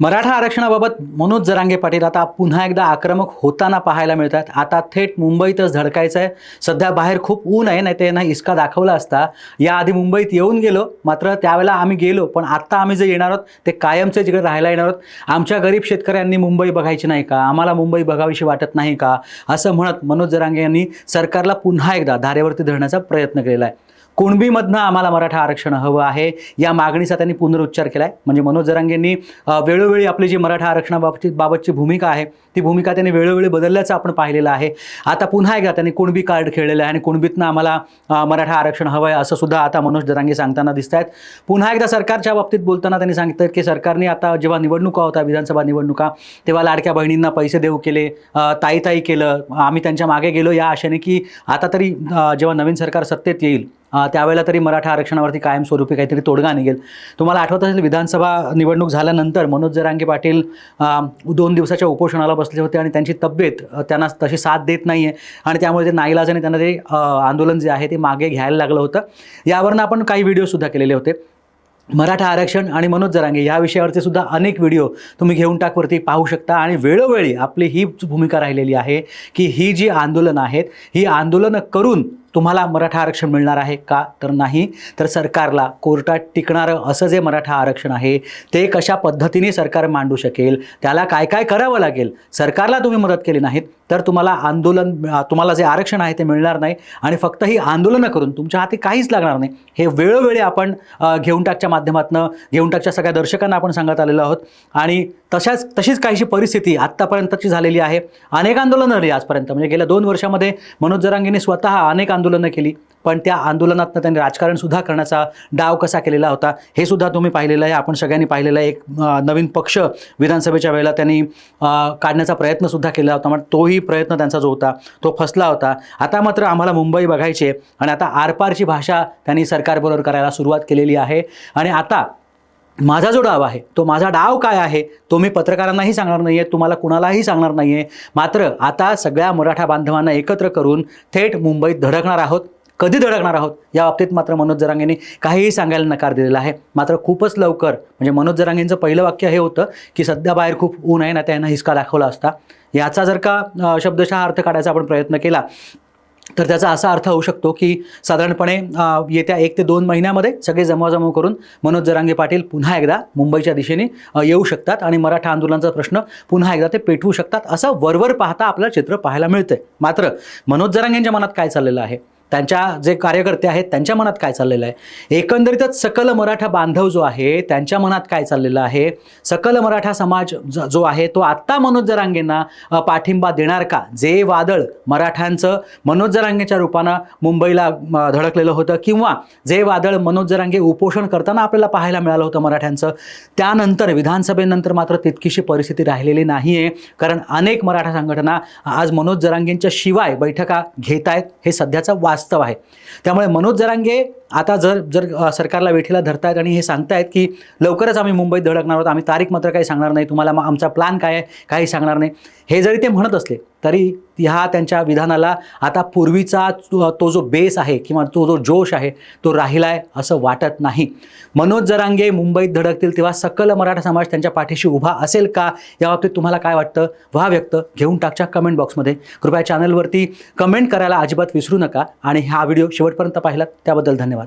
मराठा आरक्षणाबाबत मनोज जरांगे पाटील आता पुन्हा एकदा आक्रमक होताना पाहायला मिळतात. आता थेट मुंबईतच धडकायचं आहे. सध्या बाहेर खूप ऊन आहे नाही ते यांना इसका दाखवला असता. याआधी मुंबईत येऊन गेलो मात्र त्यावेळेला आम्ही गेलो पण आत्ता आम्ही जे येणार आहोत ते कायमचे जिकडे राहायला येणार आहोत आमच्या गरीब शेतकऱ्यांनी मुंबई बघायची नाही का? आम्हाला मुंबई बघावीशी वाटत नाही का? असं म्हणत मनोज जरांगे यांनी सरकारला पुन्हा एकदा धारेवरती धरण्याचा प्रयत्न केलेला आहे. कुणबीमधनं आम्हाला मराठा आरक्षण हवं आहे या मागणीचा त्यांनी पुनरुच्चार केला आहे म्हणजे मनोज जरांगेंनी वेळोवेळी आपली जी मराठा आरक्षणाबाबतीत बाबतची भूमिका आहे ती भूमिका त्यांनी वेळोवेळी बदलल्याचं आपण पाहिलेलं आहे. आता पुन्हा एकदा त्यांनी कुणबी कार्ड खेळलेलं आहे आणि कुणबीतनं आम्हाला मराठा आरक्षण हवं आहे असं सुद्धा आता मनोज जरांगे सांगताना दिसत आहेत पुन्हा एकदा सरकारच्या बाबतीत बोलताना त्यांनी सांगितलं की सरकारने आता जेव्हा निवडणुका होत्या विधानसभा निवडणुका तेव्हा लाडक्या बहिणींना पैसे देऊ केले ताई ताई केलं आम्ही त्यांच्या मागे गेलो या आशेने की आता तरी जेव्हा नवीन सरकार सत्तेत येईल त्यावेळेला तरी मराठा आरक्षणावरती कायमस्वरूपी काहीतरी तोडगा निघेल. तुम्हाला आठवत असेल विधानसभा निवडणूक झाल्यानंतर मनोज जरांगे पाटील दोन दिवसाच्या उपोषणाला बसले होते आणि त्यांची तब्येत त्यांना तशी साथ देत नाही आहे आणि त्यामुळे ते नाईलाजाने त्यांना ते आंदोलन जे आहे ते मागे घ्यायला लागलं होतं. यावरनं आपण काही व्हिडिओसुद्धा केलेले होते. मराठा आरक्षण आणि मनोज जरांगे या विषयावरचे सुद्धा अनेक व्हिडिओ तुम्ही घेऊन टाकवरती पाहू शकता आणि वेळोवेळी आपली ही भूमिका राहिलेली आहे की ही जी आंदोलनं आहेत ही आंदोलनं करून तुम्हाला मराठा आरक्षण मिळणार आहे का? तर नाही. तर सरकारला कोर्टात टिकणारं असं जे मराठा आरक्षण आहे ते कशा पद्धतीने सरकार मांडू शकेल? त्याला काय काय करावं लागेल? सरकारला तुम्ही मदत केली नाहीत तर तुम्हाला आंदोलन तुम्हाला जे आरक्षण आहे ते मिळणार नाही. आणि फक्त ही आंदोलनं करून तुमच्या हाती काहीच लागणार नाही. हे वेळोवेळी आपण घेऊन टाकच्या माध्यमातून घेऊन टाकच्या सगळ्या दर्शकांना आपण सांगत आलेलो आहोत. आणि तशाच तशीच काहीशी परिस्थिती आत्तापर्यंतची झालेली आहे. अनेक आंदोलनं झाली आजपर्यंत. म्हणजे गेल्या दोन वर्षामध्ये मनोज जरांगेने स्वतः अनेक आंदोलनं केली पण त्या आंदोलनातनं त्यांनी राजकारणसुद्धा करण्याचा डाव कसा केलेला होता हे सुद्धा तुम्ही पाहिलेलं आहे. आपण सगळ्यांनी पाहिलेलं आहे. एक नवीन पक्ष विधानसभेच्या वेळेला त्यांनी काढण्याचा प्रयत्नसुद्धा केला होता. मग तोही प्रयत्न त्यांचा जो होता तो फसला होता. आता मात्र आम्हाला मुंबई बघायची आणि आता आरपारची भाषा त्यांनी सरकारबरोबर करायला सुरुवात केलेली आहे. आणि आता माझा जो डाव आहे तो माझा डाव काय आहे तो मी पत्रकारांनाही सांगणार नाही आहे तुम्हाला कुणालाही सांगणार नाही आहे मात्र आता सगळ्या मराठा बांधवांना एकत्र करून थेट मुंबईत धडकणार आहोत. कधी धडकणार आहोत? या बाबतीत मात्र मनोज जरांगेंनी काहीही सांगायला नकार दिलेला आहे. मात्र खूपच लवकर म्हणजे मनोज जरांगेंचं पहिलं वाक्य हे होतं की सध्या बाहेर खूप ऊन आहे ना त्यांना हिसका दाखवला असता. याचा जर का शब्दशः अर्थ काढायचा आपण प्रयत्न केला तर त्याचा असा अर्थ होऊ शकतो की साधारणपणे येत्या एक ते दोन महिन्यामध्ये सगळे जमवाजमव करून मनोज जरांगे पाटील पुन्हा एकदा मुंबईच्या दिशेने येऊ शकतात आणि मराठा आंदोलनाचा प्रश्न पुन्हा एकदा ते पेटवू शकतात. असं वरवर पाहता आपल्याला चित्र पाहायला मिळतंय. मात्र मनोज जरांगेंच्या मनात काय चाललेलं आहे? त्यांच्या जे कार्यकर्ते आहेत त्यांच्या मनात काय चाललेलं आहे? एकंदरीतच सकल मराठा बांधव जो आहे त्यांच्या मनात काय चाललेलं आहे? सकल मराठा समाज जो आहे तो आत्ता मनोज जरांगेंना पाठिंबा देणार का? जे वादळ मराठ्यांचं मनोज जरांगेच्या रूपानं मुंबईला धडकलेलं होतं किंवा जे वादळ मनोज जरांगे उपोषण करताना आपल्याला पाहायला मिळालं होतं मराठ्यांचं त्यानंतर विधानसभेनंतर मात्र तितकीशी परिस्थिती राहिलेली नाही आहे कारण अनेक मराठा संघटना आज मनोज जरांगेंच्या शिवाय बैठका घेत आहेत हे सध्याचं वास्तव आहे. त्यामुळे मनोज जरांगे आता जर जर सरकारला वेठीला धरतायत आणि हे सांगतायत की लवकरच आम्ही मुंबईत धडकणार आहोत आम्ही तारीख मात्र काही सांगणार नाही तुम्हाला मग आमचा प्लॅन काय आहे काही सांगणार नाही. हे जरी ते म्हणत असले तरी ह्या त्यांच्या विधानाला आता पूर्वीचा तो जो बेस आहे किंवा तो जो जोश आहे तो राहिला आहे असं वाटत नाही. मनोज जरांगे मुंबईत धडकतील तेव्हा सकल मराठा समाज त्यांच्या पाठीशी उभा असेल का? या बाबतीत तुम्हाला काय वाटतं? व्हा व्यक्त घेऊन टाकच्या कमेंट बॉक्समध्ये कृपया चॅनलवरती कमेंट करायला अजिबात विसरू नका. आणि हा व्हिडिओ शेवटपर्यंत पाहिलात त्याबद्दल धन्यवाद.